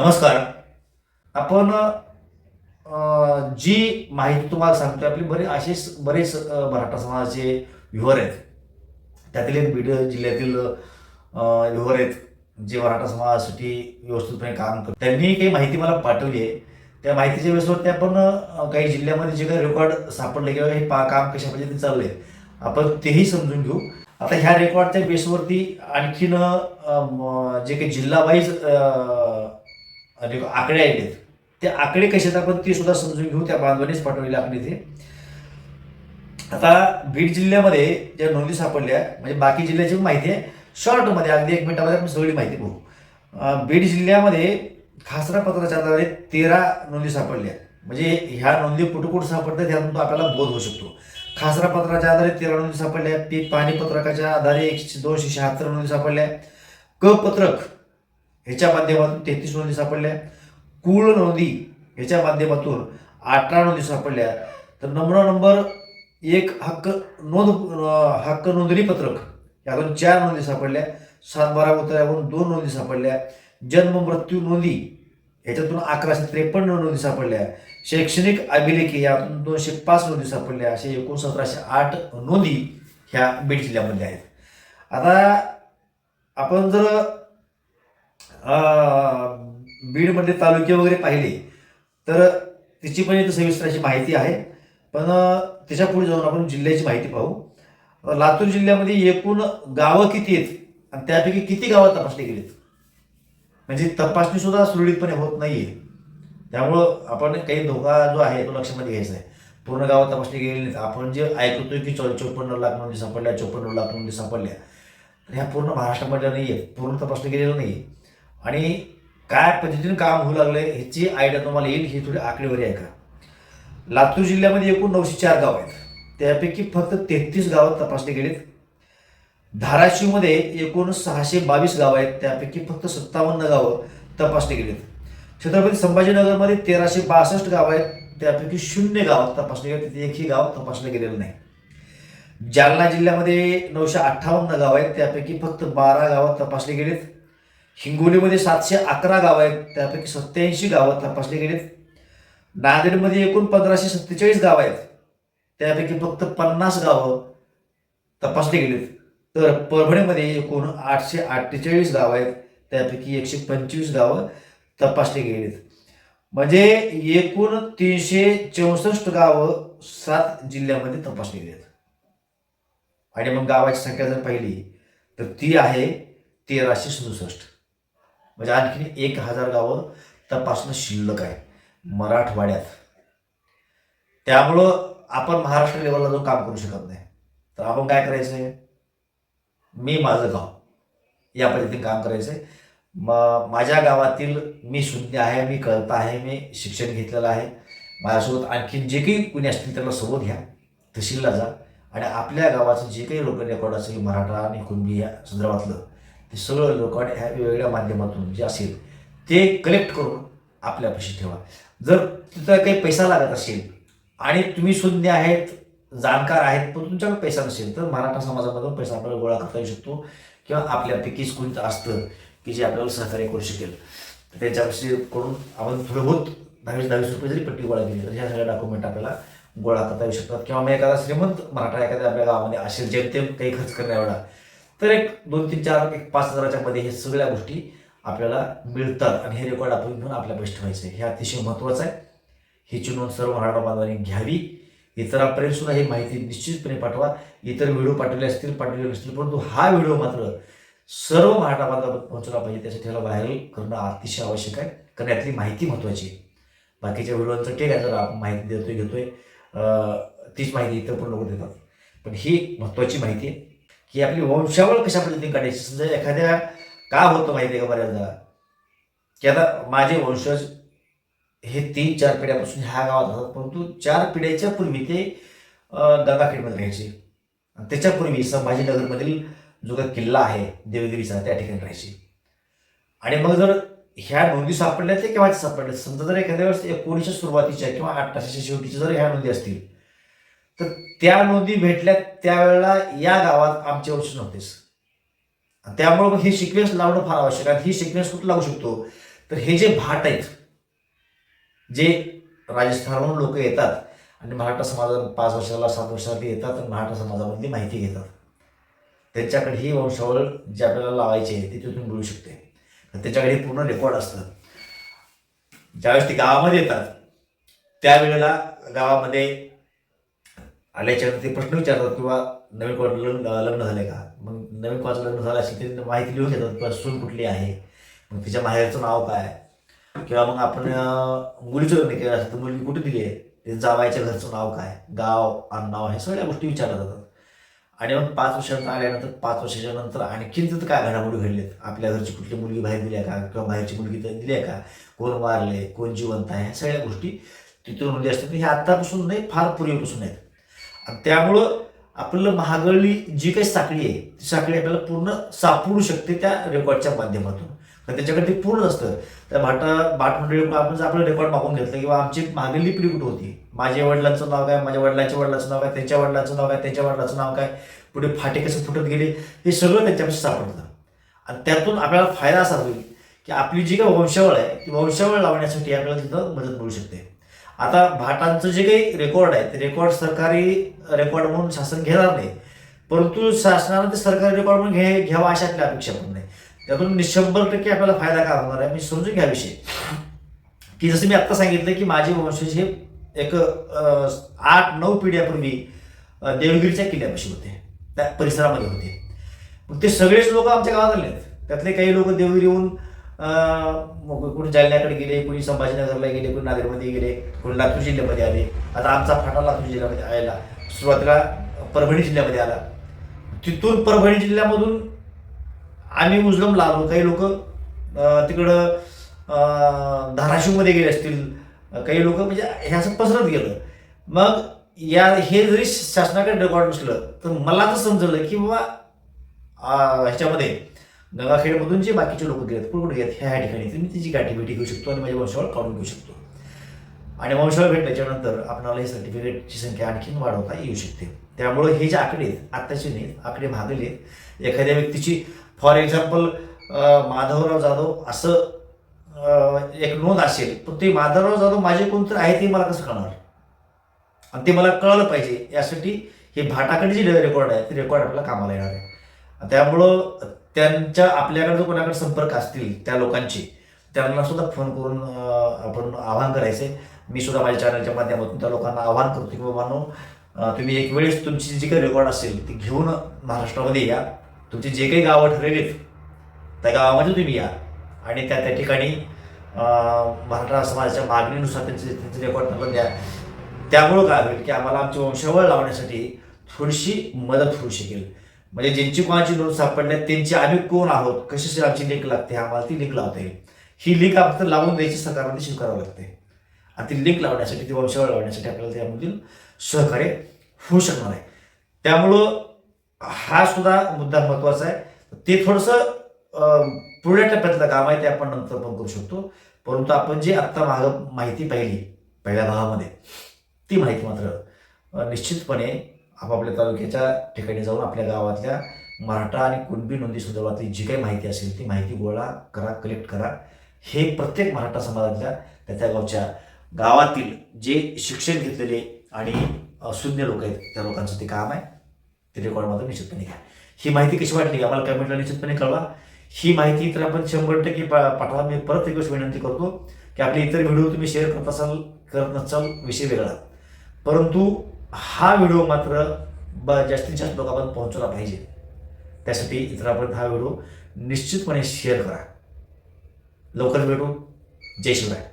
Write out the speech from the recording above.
नमस्कार. आपण जी माहिती तुम्हाला सांगतोय आपली बरे असेच बरेच मराठा समाजाचे व्ह्युअर आहेत. त्यातील एक बीड जिल्ह्यातील व्ह्युअर आहेत जे मराठा समाजासाठी व्यवस्थितपणे काम करतात. त्यांनी काही माहिती मला पाठवली आहे. त्या माहितीच्या बेसवरती आपण काही जिल्ह्यामध्ये जे काही रेकॉर्ड सापडले किंवा हे पा काम कशा पद्धतीने चाललंय आपण तेही समजून घेऊ. आता ह्या रेकॉर्डच्या बेसवरती आणखीन जे काही जिल्हा वाईज आणि आकडे आहेत. ते आकडे कसे आहेत आपण ते सुद्धा समजून घेऊ. त्या बांधवानेच पाठवलेले आकडे ते आता बीड जिल्ह्यामध्ये ज्या नोंदी सापडल्या म्हणजे बाकी जिल्ह्याची माहिती आहे. शॉर्टमध्ये अगदी एक मिनिटामध्ये आपण सगळी माहिती बघू. बीड जिल्ह्यामध्ये खासरा पत्राच्या आधारे तेरा नोंदी सापडल्या. म्हणजे ह्या नोंदी कुठं कुठं सापडतात त्यातून आपल्याला बोध होऊ शकतो. खासरा पत्राच्या आधारे तेरा नोंदी सापडल्या. पीक पाणी पत्रकाच्या आधारे एकशे दोनशे शहात्तर नोंदी सापडल्या. क पत्रक ह्याच्या माध्यमातून तेहतीस नोंदी सापडल्या. कुळ नोंदी ह्याच्या माध्यमातून अठरा नोंदी सापडल्या. तर नमुना नंबर एक हक्क नोंद हक्क नोंदणी पत्रक. यातून चार नोंदी सापडल्या. सात बारा उतरावरून दोन नोंदी सापडल्या. जन्म मृत्यू नोंदी ह्याच्यातून अकराशे त्रेपन्न नोंदी सापडल्या. शैक्षणिक अभिलेखी यातून दोनशे पाच नोंदी सापडल्या. असे एकूण सतराशे आठ नोंदी ह्या बीड जिल्ह्यामध्ये आहेत. आता आपण जर बीडमधले तालुके वगैरे पाहिले तर तिची पण इथं सविस्तर अशी माहिती आहे. पण त्याच्या पुढे जाऊन आपण जिल्ह्याची माहिती पाहू. लातूर जिल्ह्यामध्ये एकूण गावं किती आहेत? आणि त्यापैकी किती गावं तपासली गेलीत म्हणजे तपासणी सुद्धा सुरळीतपणे होत नाहीये. त्यामुळं आपण काही धोका जो आहे तो लक्षामध्ये घ्यायचा आहे. पूर्ण गावात तपासणी गेली नाही आपण जे ऐकतोय की चौ चोपन्न लाख नोंदी सापडल्या चोपन्न लाख नोंदी सापडल्या. तर ह्या पूर्ण महाराष्ट्रामध्ये नाही आहे पूर्ण तपासणी गेलेलं नाही आहे आणि काय पद्धतीने काम होऊ लागलं ह्याची आयडिया तुम्हाला येईल ही थोडी आकडेवारी आहे का लातूर जिल्ह्यामध्ये एकूण नऊशे चार गाव आहेत. त्यापैकी फक्त तेहतीस गावं तपासली गेलीत धाराशिवमध्ये एकूण सहाशे बावीस गावं आहेत. त्यापैकी फक्त सत्तावन्न गावं तपासणी गेलीत छत्रपती संभाजीनगरमध्ये तेराशे बासष्ट गावं आहेत. त्यापैकी शून्य गाव तपासणी गेले तिथे एकही गाव तपासलं गेलेलं नाही. जालना जिल्ह्यामध्ये नऊशे अठ्ठावन्न गावं आहेत. त्यापैकी फक्त बारा गावं तपासली गेलीत हिंगोलीमध्ये सातशे अकरा गावं आहेत. त्यापैकी सत्याऐंशी गावं तपासली गेलीत. नांदेडमध्ये एकूण पंधराशे सत्तेचाळीस गावं आहेत. त्यापैकी फक्त पन्नास गावं तपासली गेलीत. तर परभणीमध्ये एकूण आठशे अठ्ठेचाळीस गावं आहेत. त्यापैकी एकशे पंचवीस गावं तपासली गेलीत. म्हणजे एकूण तीनशे चौसष्ट गावं सात जिल्ह्यामध्ये तपासली गेलीत. आणि मग गावाची संख्या जर पाहिली तर ती आहे तेराशे सदुसष्ट. म्हणजे आणखीन एक हजार गावं तपासणं शिल्लक आहे मराठवाड्यात. त्यामुळं आपण महाराष्ट्र लेवलला जो काम करू शकत नाही. तर आपण काय करायचं आहे मी माझं गाव या पद्धतीने काम करायचं आहे म माझ्या गावातील मी शून्य आहे मी कळता आहे मी शिक्षण घेतलेलं आहे. माझ्यासोबत आणखीन जे काही कुणी असतील त्यांना सोबत घ्या तहसीलला जा. आणि आपल्या गावाचं जे काही लोक रेकॉर्ड असेल मराठा आणि कुणबी या संदर्भातलं ते सगळं रेकॉर्ड ह्या वेगवेगळ्या माध्यमातून जे असेल ते कलेक्ट करून आपल्यापाशी ठेवा. जर तिथं काही पैसा लागत असेल आणि तुम्ही शून्य आहेत जाणकार आहेत पण तुमच्याकडे पैसा नसेल तर मराठा समाजामधून पैसा आपल्याला गोळा करता येऊ शकतो किंवा आपल्यापैकीच कोणी असतं की जे आपल्याला सहकार्य करू शकेल. तर त्यांच्यापाशी करून आपण थोडं बहुत दहावीस दहावीस रुपये जरी पट्टी गोळा केली तर ह्या सगळ्या डॉक्युमेंट आपल्याला गोळा करता येऊ शकतात. किंवा मग एखादा श्रीमंत मराठा एखाद्या आपल्या गावामध्ये असेल जेमतेम काही खर्च करण्याएवढा तर एक दोन तीन चार एक पाच हजाराच्या मध्ये हे सगळ्या गोष्टी आपल्याला मिळतात आणि हे रेकॉर्ड आपण घेऊन आपल्यापाशी ठेवायचं आहे. हे अतिशय महत्त्वाचं आहे. हिची नोंद सर्व मराठा बांधवांनी घ्यावी. इतरांपर्यंत सुद्धा ही माहिती निश्चितपणे पाठवा. इतर व्हिडिओ पाठवले असतील पाठवले नसतील परंतु हा व्हिडिओ मात्र सर्व मराठा बांधवांपर्यंत पोहोचला पाहिजे. त्यासाठी त्याला व्हायरल करणं अतिशय आवश्यक आहे. कारण यातली माहिती महत्त्वाची आहे. बाकीच्या व्हिडिओचं ठीक आहे जर आपण माहिती देतोय घेतोय. तीच माहिती इतर पण लोक देतात. पण ही महत्त्वाची माहिती आहे. की आपली वंशावळ कशा पद्धतीने काढायची? समजा एखाद्या का होतं माहिती आहे का बऱ्याचदा? की आता माझे वंशज हे तीन चार पिढ्यापासून ह्या गावात राहतात परंतु चार पिढ्याच्या पूर्वी ते गंगाखेडमध्ये राहायचे. आणि त्याच्यापूर्वी संभाजीनगरमधील जो काही किल्ला आहे देवगिरीचा त्या ठिकाणी राहायचे. आणि मग जर ह्या नोंदी सापडल्या ते केव्हाच्या सापडल्या? समजा जर एखाद्या वेळेस एकोणीसच्या सुरुवातीच्या किंवा अठराशेच्या शेवटीच्या जर ह्या नोंदी असतील तर त्या नोंदी भेटल्या त्यावेळेला या गावात आमचे वर्ष नव्हतेच त्यामुळे हे सिक्वेन्स लावणं फार आवश्यक आहे. ही सिक्वेन्स कुठं लावू शकतो? तर हे जे भाट आहेत जे राजस्थानहून लोक येतात आणि मराठा समाजात पाच वर्षाला सात वर्षासाठी येतात आणि मराठा समाजामधली माहिती घेतात त्यांच्याकडे ही वंशावळ जे आपल्याला लावायची आहे ती तिथून मिळू शकते. त्याच्याकडे पूर्ण रेकॉर्ड असतं. ज्यावेळेस ते गावामध्ये येतात त्यावेळेला गावामध्ये आल्याच्या ते प्रश्न विचारतात किंवा नवीन कोणाचं लग्न झालं झाले का? मग नवीन कोणाचं लग्न झालं असेल ते माहिती लिहून घेतात किंवा सून कुठली आहे? मग तिच्या माहेरचं नाव काय? किंवा मग आपण मुलीचं लग्न केलं असेल तर मुलगी कुठे दिली आहे? ते जावायच्या घरचं नाव काय? गाव आणि नाव हे सगळ्या गोष्टी विचारल्या जातात. आणि मग पाच वर्षानंतर आल्यानंतर पाच वर्षाच्या नंतर आणखीन तिथं काय घडामोडी घडलेत आपल्या घरची कुठली मुलगी बाहेर दिली आहे का? किंवा बाहेरची मुलगी तर दिली आहे का? कोण वारले कोण जिवंत आहे? ह्या सगळ्या गोष्टी तिथून म्हणजे असतात. हे आत्तापासून नाही फार पूर्वीपासून आहेत. त्यामुळं आपलं महागडली जी काही साखळी आहे ती साखळी आपल्याला पूर्ण सापडू शकते त्या रेकॉर्डच्या माध्यमातून. कारण त्याच्याकडे ते पूर्ण असतं त्या भाटा भाट मंडळी आपण जर आपलं रेकॉर्ड मागून घेतलं किंवा आमची मागेली पिढी कुठं होती? माझ्या वडिलांचं नाव काय? माझ्या वडिलांच्या वडिलांचं नाव काय? त्यांच्या वडिलांचं नाव काय? त्यांच्या वडिलांचं नाव काय? पुढे फाटे कसे फुटत गेले? हे सगळं त्यांच्यापासून सापडतं आणि त्यातून आपल्याला फायदा असा होईल की आपली जी काही वंशावळ आहे ती वंशावळ लावण्यासाठी आपल्याला तिथं मदत मिळू शकते. आता भाटांचं जे काही रेकॉर्ड आहे ते रेकॉर्ड सरकारी रेकॉर्ड म्हणून शासन घेणार नाही. परंतु शासनानं ते सरकारी रेकॉर्ड म्हणून घे घ्यावा अशी आपली अपेक्षा पण नाही. त्यातून निशंभर टक्के आपल्याला फायदा काय होणार आहे मी समजून घ्या विषय. की जसं मी आत्ता सांगितलं की माझे वंशज हे एक आठ नऊ पिढ्यापूर्वी देवगिरीच्या किल्ल्यापाशी होते. त्या परिसरामध्ये होते. मग ते सगळेच लोक आमच्या गावात आले आहेत. त्यातले काही लोक देवगिरीहून कुणी जालन्याकडे गेले कुणी संभाजीनगरला गेले कुणी नागरमध्ये गेले कुणी लातूर जिल्ह्यामध्ये आले. आता आमचा फाटा लातूर जिल्ह्यामध्ये आयला सुरुवातीला परभणी जिल्ह्यामध्ये आला. तिथून परभणी जिल्ह्यामधून आम्ही उजलमला आलो काही लोक तिकडं धाराशिवमध्ये गेले असतील. काही लोक म्हणजे हे असं पसरत गेलं. मग या हे जरी शासनाकडे रेकॉर्ड नसलं तर मला तर समजलं की बाबा ह्याच्यामध्ये गंगाखेडमधून जे बाकीचे लोक गेलेत. कुठे गेलेत? ह्या ठिकाणी. मी तिची गाठी भेटी घेऊ शकतो आणि माझ्या वंशावर काढून घेऊ शकतो. आणि वंशावर भेटल्याच्या नंतर आपल्याला हे सर्टिफिकेटची संख्या आणखीन वाढवता येऊ शकते. त्यामुळे हे जे आकडे आहेत आत्ताचे नाहीत आकडे मागले आहेत एखाद्या व्यक्तीची फॉर एक्झाम्पल माधवराव जाधव असं एक नोंद असेल पण ते माधवराव जाधव माझे कोणतरी आहे ते मला कसं कळणार? आणि ते मला कळलं पाहिजे. यासाठी हे भाटाकडे जे रेकॉर्ड आहे ते रेकॉर्ड आपल्याला कामाला येणार आहे. त्यामुळं त्यांच्या आपल्याकडे जो कोणाकडे संपर्क असतील त्या लोकांचे त्यांना सुद्धा फोन करून आपण आवाहन करायचे मी सुद्धा माझ्या चॅनलच्या माध्यमातून त्या लोकांना आवाहन करतो की बाबांनो तुम्ही एक वेळेस तुमची जी काही रेकॉर्ड असेल ती घेऊन महाराष्ट्रामध्ये या. तुमची जे काही गावं ठरलेली त्या गावामध्ये तुम्ही या. आणि त्या त्या ठिकाणी मराठा समाजाच्या मागणीनुसार त्यांचे त्यांचे रेकॉर्ड आपण द्या. त्यामुळं काय होईल की आम्हाला आमची वंशावळ लावण्यासाठी थोडीशी मदत होऊ शकेल. म्हणजे ज्यांची कोणाची नोंद सापडल्या त्यांची आम्ही कोण आहोत? कशाची आमची लिंक लागते? आम्हाला ती लिंक लावता येईल. ही लिंक आपण लावून द्यायची सरकारमध्ये करावं लागते. आणि ती लिंक लावण्यासाठी ती वंशावळ लावण्यासाठी आपल्याला त्यामधील सहकार्य होऊ शकणार आहे. त्यामुळं हा सुद्धा मुद्दा महत्त्वाचा आहे. ते थोडंसं पुढल्या टप्प्यातलं काम आहे ते आपण नंतर पण करू शकतो. परंतु आपण जी आत्ता माग माहिती पाहिली पहिल्या भागामध्ये ती माहिती मात्र निश्चितपणे आपापल्या तालुक्याच्या ठिकाणी जाऊन आपल्या गावातल्या मराठा आणि कुणबी नोंदी संदर्भातली जी काही माहिती असेल ती माहिती गोळा करा कलेक्ट करा. हे प्रत्येक मराठा समाजातल्या त्या त्या गावच्या गावातील जे शिक्षण घेतलेले आणि शून्य लोक आहेत त्या लोकांचं ते काम आहे. ते रेकॉर्ड मात्र निश्चितपणे घ्या. ही माहिती कशी वाटली? आम्हाला कमेंटला निश्चितपणे कळवा. ही माहिती तर आपण शंभर टक्के पा पाठवा. मी परत एक गोष्ट विनंती करतो की आपले इतर व्हिडिओ तुम्ही शेअर करत असाल करत नसाल विषय वेगळा. परंतु हा व्हिडिओ मात्र ब जास्तीत जास्त लोकांपर्यंत पोहोचवला पाहिजे. त्यासाठी इतरांपर्यंत हा व्हिडिओ निश्चितपणे शेअर करा. लवकर भेटू. जय शिवराय.